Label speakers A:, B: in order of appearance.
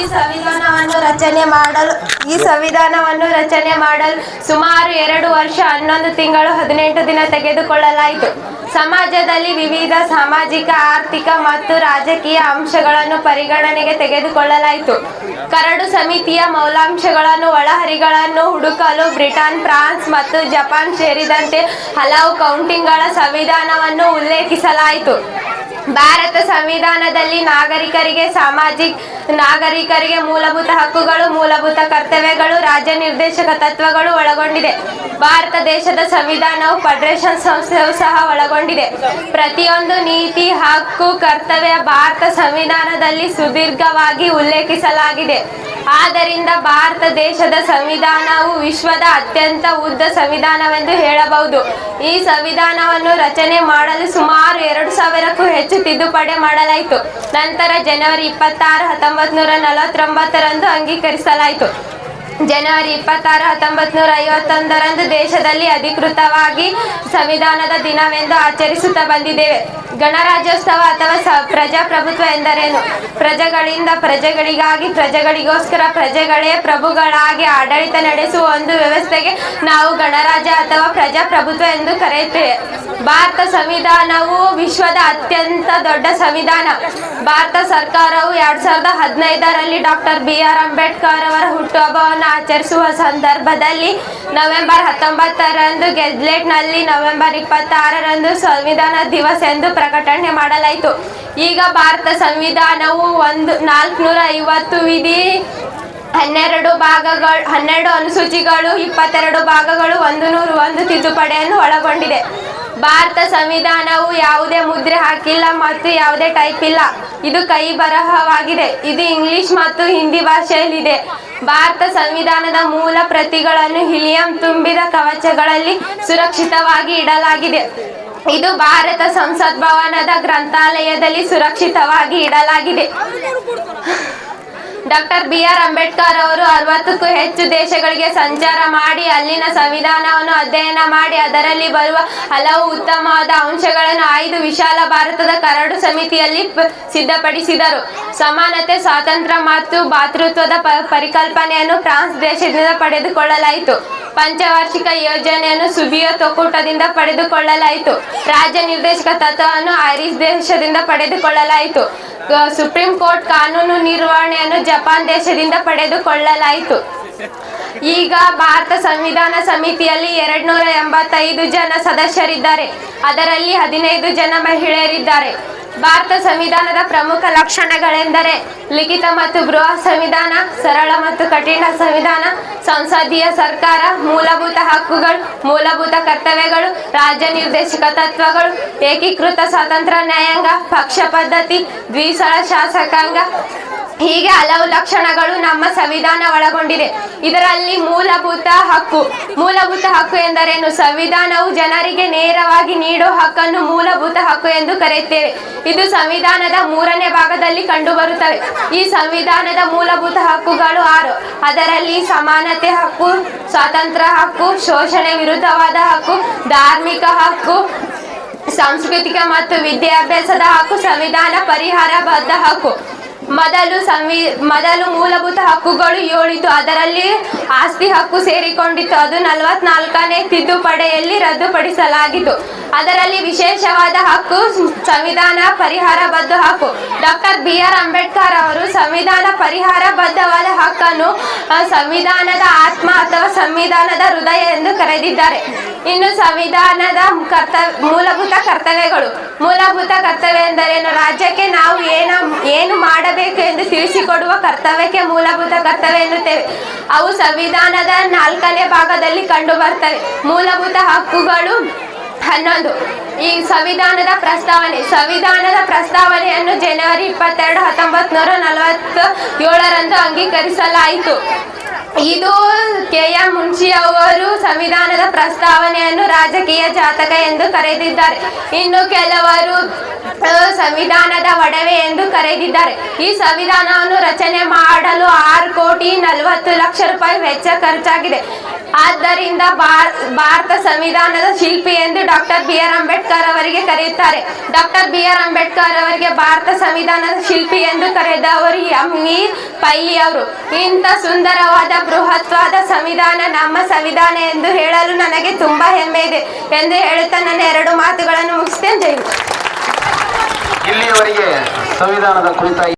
A: ಈ ಸಂವಿಧಾನವನ್ನು ರಚನೆ ಮಾಡಲು, ಈ ಸಂವಿಧಾನವನ್ನು ರಚನೆ ಮಾಡಲು ಸುಮಾರು ಎರಡು ವರ್ಷ, ಹನ್ನೊಂದು ತಿಂಗಳು, ಹದಿನೆಂಟು ದಿನ ತೆಗೆದುಕೊಳ್ಳಲಾಯಿತು. ಸಮಾಜದಲ್ಲಿ ವಿವಿಧ ಸಾಮಾಜಿಕ, ಆರ್ಥಿಕ ಮತ್ತು ರಾಜಕೀಯ ಅಂಶಗಳನ್ನು ಪರಿಗಣನೆಗೆ ತೆಗೆದುಕೊಳ್ಳಲಾಯಿತು. ಕರಡು ಸಮಿತಿಯ ಮೌಲಾಂಶಗಳನ್ನು ಒಳಹರಿಗಳನ್ನು ಹುಡುಕಲು ಬ್ರಿಟನ್, ಫ್ರಾನ್ಸ್ ಮತ್ತು ಜಪಾನ್ ಸೇರಿದಂತೆ ಹಲವು ಕೌಂಟಿಂಗ್ಗಳ ಸಂವಿಧಾನವನ್ನು ಉಲ್ಲೇಖಿಸಲಾಯಿತು. ಭಾರತ ಸಂವಿಧಾನದಲ್ಲಿ ನಾಗರಿಕರಿಗೆ ಸಾಮಾಜಿಕ, ನಾಗರಿಕರಿಗೆ ಮೂಲಭೂತ ಹಕ್ಕುಗಳು, ಮೂಲಭೂತ ಕರ್ತವ್ಯಗಳು, ರಾಜ್ಯ ನಿರ್ದೇಶಕ ತತ್ವಗಳು ಒಳಗೊಂಡಿದೆ. ಭಾರತ ದೇಶದ ಸಂವಿಧಾನವು ಫೆಡರೇಷನ್ ಸಂಸ್ಥೆಯು ಸಹ ಒಳಗೊಂಡಿದೆ. ಪ್ರತಿಯೊಂದು ನೀತಿ, ಹಕ್ಕು, ಕರ್ತವ್ಯ ಭಾರತ ಸಂವಿಧಾನದಲ್ಲಿ ಸುದೀರ್ಘವಾಗಿ ಉಲ್ಲೇಖಿಸಲಾಗಿದೆ. ಆದ್ದರಿಂದ ಭಾರತ ದೇಶದ ಸಂವಿಧಾನವು ವಿಶ್ವದ ಅತ್ಯಂತ ಉದ್ದ ಸಂವಿಧಾನವೆಂದು ಹೇಳಬಹುದು. ಈ ಸಂವಿಧಾನವನ್ನು ರಚನೆ ಮಾಡಲು ಸುಮಾರು ಎರಡು ಸಾವಿರಕ್ಕೂ ಹೆಚ್ಚು ತಿದ್ದುಪಡಿ ಮಾಡಲಾಯಿತು. ನಂತರ ಜನವರಿ ಇಪ್ಪತ್ತಾರು ಹತ್ತೊಂಬತ್ತು ನೂರ ನಲವತ್ತೊಂಬತ್ತರಂದು ಅಂಗೀಕರಿಸಲಾಯಿತು. ಜನವರಿ ಇಪ್ಪತ್ತಾರು ಹತ್ತೊಂಬತ್ತು ನೂರ ಐವತ್ತೊಂದರಂದು ದೇಶದಲ್ಲಿ ಅಧಿಕೃತವಾಗಿ ಸಂವಿಧಾನದ ದಿನವೆಂದು ಆಚರಿಸುತ್ತಾ ಬಂದಿದ್ದೇವೆ. ಗಣರಾಜ್ಯೋತ್ಸವ ಅಥವಾ ಸ, ಪ್ರಜಾಪ್ರಭುತ್ವ ಎಂದರೇನು? ಪ್ರಜೆಗಳಿಂದ ಪ್ರಜೆಗಳಿಗಾಗಿ, ಪ್ರಜೆಗಳಿಗೋಸ್ಕರ ಪ್ರಜೆಗಳೇ ಪ್ರಭುಗಳಾಗಿ ಆಡಳಿತ ನಡೆಸುವ ಒಂದು ವ್ಯವಸ್ಥೆಗೆ ನಾವು ಗಣರಾಜ್ಯ ಅಥವಾ ಪ್ರಜಾಪ್ರಭುತ್ವ ಎಂದು ಕರೆಯುತ್ತೇವೆ. ಭಾರತ ಸಂವಿಧಾನವು ವಿಶ್ವದ ಅತ್ಯಂತ ದೊಡ್ಡ ಸಂವಿಧಾನ. ಭಾರತ ಸರ್ಕಾರವು ಎರಡ್ ಸಾವಿರದ ಹದಿನೈದರಲ್ಲಿ ಡಾಕ್ಟರ್ ಬಿ ಆರ್ ಅಂಬೇಡ್ಕರ್ ಅವರ ಹುಟ್ಟುಹಬ್ಬವನ್ನು ಆಚರಿಸುವ ಸಂದರ್ಭದಲ್ಲಿ ನವೆಂಬರ್ ಹತ್ತೊಂಬತ್ತರಂದು ಗೆಜ್ಲೆಟ್ನಲ್ಲಿ ನವೆಂಬರ್ ಇಪ್ಪತ್ತಾರರಂದು ಸಂವಿಧಾನ ದಿವಸ ಎಂದು ಪ್ರಕಟಣೆ ಮಾಡಲಾಯಿತು. ಈಗ ಭಾರತ ಸಂವಿಧಾನವು ಒಂದು ನಾಲ್ಕುನೂರ ಐವತ್ತು ವಿಧಿ ಹನ್ನೆರಡು ಭಾಗಗಳು, ಹನ್ನೆರಡು ಅನುಸೂಚಿಗಳು, ಇಪ್ಪತ್ತೆರಡು ಭಾಗಗಳು, ಒಂದು ನೂರು ಒಂದು ತಿದ್ದುಪಡೆಯನ್ನು ಒಳಗೊಂಡಿದೆ. ಭಾರತ ಸಂವಿಧಾನವು ಯಾವುದೇ ಮುದ್ರೆ ಹಾಕಿಲ್ಲ ಮತ್ತು ಯಾವುದೇ ಟೈಪ್ ಇಲ್ಲ. ಇದು ಕೈ ಬರಹವಾಗಿದೆ ಇದು ಇಂಗ್ಲಿಷ್ ಮತ್ತು ಹಿಂದಿ ಭಾಷೆಯಲ್ಲಿದೆ. ಭಾರತ ಸಂವಿಧಾನದ ಮೂಲ ಪ್ರತಿಗಳನ್ನು ಹಿಲಿಯಂ ತುಂಬಿದ ಕವಚಗಳಲ್ಲಿ ಸುರಕ್ಷಿತವಾಗಿ ಇಡಲಾಗಿದೆ. ಇದು ಭಾರತ ಸಂಸತ್ ಭವನದ ಗ್ರಂಥಾಲಯದಲ್ಲಿ ಸುರಕ್ಷಿತವಾಗಿ ಇಡಲಾಗಿದೆ. ಡಾಕ್ಟರ್ ಬಿ ಆರ್ ಅಂಬೇಡ್ಕರ್ ಅವರು ಅರವತ್ತಕ್ಕೂ ಹೆಚ್ಚು ದೇಶಗಳಿಗೆ ಸಂಚಾರ ಮಾಡಿ, ಅಲ್ಲಿನ ಸಂವಿಧಾನವನ್ನು ಅಧ್ಯಯನ ಮಾಡಿ, ಅದರಲ್ಲಿ ಬರುವ ಹಲವು ಉತ್ತಮವಾದ ಅಂಶಗಳನ್ನು ಐದು ವಿಶಾಲ ಭಾರತದ ಕರಡು ಸಮಿತಿಯಲ್ಲಿ ಸಿದ್ಧಪಡಿಸಿದರು. ಸಮಾನತೆ, ಸ್ವಾತಂತ್ರ್ಯ ಮತ್ತು ಭಾತೃತ್ವದ ಪರಿಕಲ್ಪನೆಯನ್ನು ಫ್ರಾನ್ಸ್ ದೇಶದಿಂದ ಪಡೆದುಕೊಳ್ಳಲಾಯಿತು. ಪಂಚವಾರ್ಷಿಕ ಯೋಜನೆಯನ್ನು ಸುಬಿಯೋ ತೊಕ್ಕೂಟದಿಂದ ಪಡೆದುಕೊಳ್ಳಲಾಯಿತು. ರಾಜ್ಯ ನಿರ್ದೇಶಕ ತತ್ವವನ್ನು ಐರಿಸ್ ದೇಶದಿಂದ ಪಡೆದುಕೊಳ್ಳಲಾಯಿತು. ಸುಪ್ರೀಂ ಕೋರ್ಟ್ ಕಾನೂನು ನಿರ್ವಹಣೆಯನ್ನು ಜಪಾನ್ ದೇಶದಿಂದ ಪಡೆದುಕೊಳ್ಳಲಾಯಿತು. ಈಗ ಭಾರತ ಸಂವಿಧಾನ ಸಮಿತಿಯಲ್ಲಿ ಎರಡ್ ನೂರ ಎಂಬತ್ತೈದು ಜನ ಸದಸ್ಯರಿದ್ದಾರೆ. ಅದರಲ್ಲಿ ಹದಿನೈದು ಜನ ಮಹಿಳೆಯರಿದ್ದಾರೆ. ಭಾರತ ಸಂವಿಧಾನದ ಪ್ರಮುಖ ಲಕ್ಷಣಗಳೆಂದರೆ ಲಿಖಿತ ಮತ್ತು ಗೃಹ ಸಂವಿಧಾನ, ಸರಳ ಮತ್ತು ಕಠಿಣ ಸಂವಿಧಾನ, ಸಂಸದೀಯ ಸರ್ಕಾರ, ಮೂಲಭೂತ ಹಕ್ಕುಗಳು, ಮೂಲಭೂತ ಕರ್ತವ್ಯಗಳು, ರಾಜ್ಯ ನಿರ್ದೇಶಕ ತತ್ವಗಳು, ಏಕೀಕೃತ ಸ್ವಾತಂತ್ರ್ಯ ನ್ಯಾಯಾಂಗ, ಪಕ್ಷ ಪದ್ಧತಿ, ದ್ವಿಸಳ ಶಾಸಕಾಂಗ ಹೀಗೆ ಹಲವು ಲಕ್ಷಣಗಳು ನಮ್ಮ ಸಂವಿಧಾನ ಒಳಗೊಂಡಿದೆ. ಇದರಲ್ಲಿ ಮೂಲಭೂತ ಹಕ್ಕು. ಮೂಲಭೂತ ಹಕ್ಕು ಎಂದರೇನು? ಸಂವಿಧಾನವು ಜನರಿಗೆ ನೇರವಾಗಿ ನೀಡುವ ಹಕ್ಕನ್ನು ಮೂಲಭೂತ ಹಕ್ಕು ಎಂದು ಕರೆಯುತ್ತೇವೆ. ಇದು ಸಂವಿಧಾನದ ಮೂರನೇ ಭಾಗದಲ್ಲಿ ಕಂಡುಬರುತ್ತವೆ. ಈ ಸಂವಿಧಾನದ ಮೂಲಭೂತ ಹಕ್ಕುಗಳು ಆರು. ಅದರಲ್ಲಿ ಸಮಾನತೆ ಹಕ್ಕು, ಸ್ವಾತಂತ್ರ್ಯ ಹಕ್ಕು, ಶೋಷಣೆ ವಿರುದ್ಧವಾದ ಹಕ್ಕು, ಧಾರ್ಮಿಕ ಹಕ್ಕು, ಸಾಂಸ್ಕೃತಿಕ ಮತ್ತು ವಿದ್ಯಾಭ್ಯಾಸದ ಹಕ್ಕು, ಸಂವಿಧಾನ ಪರಿಹಾರ ಬದ್ಧ ಹಕ್ಕು. ಮೊದಲು ಸಂವಿ, ಮೊದಲು ಮೂಲಭೂತ ಹಕ್ಕುಗಳು ಏಳಿತು. ಅದರಲ್ಲಿ ಆಸ್ತಿ ಹಕ್ಕು ಸೇರಿಕೊಂಡಿತ್ತು. ಅದು ನಲವತ್ನಾಲ್ಕನೇ ತಿದ್ದುಪಡೆಯಲ್ಲಿ ರದ್ದುಪಡಿಸಲಾಗಿತ್ತು. ಅದರಲ್ಲಿ ವಿಶೇಷವಾದ ಹಕ್ಕು ಸಂವಿಧಾನ ಪರಿಹಾರಬದ್ಧ ಹಕ್ಕು. ಡಾಕ್ಟರ್ ಬಿ ಆರ್ ಅಂಬೇಡ್ಕರ್ ಅವರು ಸಂವಿಧಾನ ಪರಿಹಾರ ಬದ್ಧವಾದ ಹಕ್ಕನ್ನು ಸಂವಿಧಾನದ ಆತ್ಮ ಅಥವಾ ಸಂವಿಧಾನದ ಹೃದಯ ಎಂದು ಕರೆದಿದ್ದಾರೆ. ಇನ್ನು ಸಂವಿಧಾನದ ಕರ್ತವ್ಯ ಮೂಲಭೂತ ಕರ್ತವ್ಯಗಳು. ಮೂಲಭೂತ ಕರ್ತವ್ಯ ಎಂದರೇನು? ರಾಜ್ಯಕ್ಕೆ ನಾವು ಏನ, ಏನು ಮಾಡಬೇಕು? ಎಂದು ತಿಳಿಸಿಕೊಡುವ ಕರ್ತವ್ಯಕ್ಕೆ ಮೂಲಭೂತ ಕರ್ತವ್ಯ ಎನ್ನುತ್ತೇವೆ. ಅವು ಸಂವಿಧಾನದ ನಾಲ್ಕನೇ ಭಾಗದಲ್ಲಿ ಕಂಡು ಬರ್ತವೆ ಮೂಲಭೂತ ಹಕ್ಕುಗಳು ಹನ್ನೊಂದು. ಈ ಸಂವಿಧಾನದ ಪ್ರಸ್ತಾವನೆ, ಸಂವಿಧಾನದ ಪ್ರಸ್ತಾವನೆಯನ್ನು ಜನವರಿ ಇಪ್ಪತ್ತೆರಡು ಹತ್ತೊಂಬತ್ತು ನೂರ ನಲವತ್ತ ಏಳರಂದು ಅಂಗೀಕರಿಸಲಾಯಿತು. ಇದು ಕೆ ಎಂ ಮುನ್ಷಿ ಅವರು ಸಂವಿಧಾನದ ಪ್ರಸ್ತಾವನೆಯನ್ನು ರಾಜಕೀಯ ಜಾತಕ ಎಂದು ಕರೆದಿದ್ದಾರೆ. ಇನ್ನು ಕೆಲವರು ಸಂವಿಧಾನದ ಒಡವೆ ಎಂದು ಕರೆದಿದ್ದಾರೆ. ಈ ಸಂವಿಧಾನವನ್ನು ರಚನೆ ಮಾಡಲು ಆರು ಕೋಟಿ ನಲವತ್ತು ಲಕ್ಷ ರೂಪಾಯಿ ವೆಚ್ಚ ಖರ್ಚಾಗಿದೆ. ಆದ್ದರಿಂದ ಭಾರ- ಭಾರತ ಸಂವಿಧಾನದ ಶಿಲ್ಪಿ ಎಂದು ಡಾಕ್ಟರ್ ಬಿ ಆರ್ ಅಂಬೇಡ್ಕರ್ ಅವರಿಗೆ ಕರೆಯುತ್ತಾರೆ. ಡಾಕ್ಟರ್ ಬಿ ಆರ್ ಅಂಬೇಡ್ಕರ್ ಅವರಿಗೆ ಭಾರತ ಸಂವಿಧಾನದ ಶಿಲ್ಪಿ ಎಂದು ಕರೆದವರು ಎಂ ಇ ಪೈ ಅವರು. ಇಂಥ ಸುಂದರವಾದ ಬೃಹತ್ವಾದ ಸಂವಿಧಾನ, ನಮ್ಮ ಸಂವಿಧಾನ ಎಂದು ಹೇಳಲು ನನಗೆ ತುಂಬಾ ಹೆಮ್ಮೆ ಇದೆ ಎಂದು ಹೇಳುತ್ತಾ ನನ್ನ ಎರಡು ಮಾತುಗಳನ್ನು ಮುಗಿಸ್ತೇನೆ.
B: ಇಲ್ಲಿಯವರೆಗೆ ಸಂವಿಧಾನದ ಕುರಿತಾಗಿ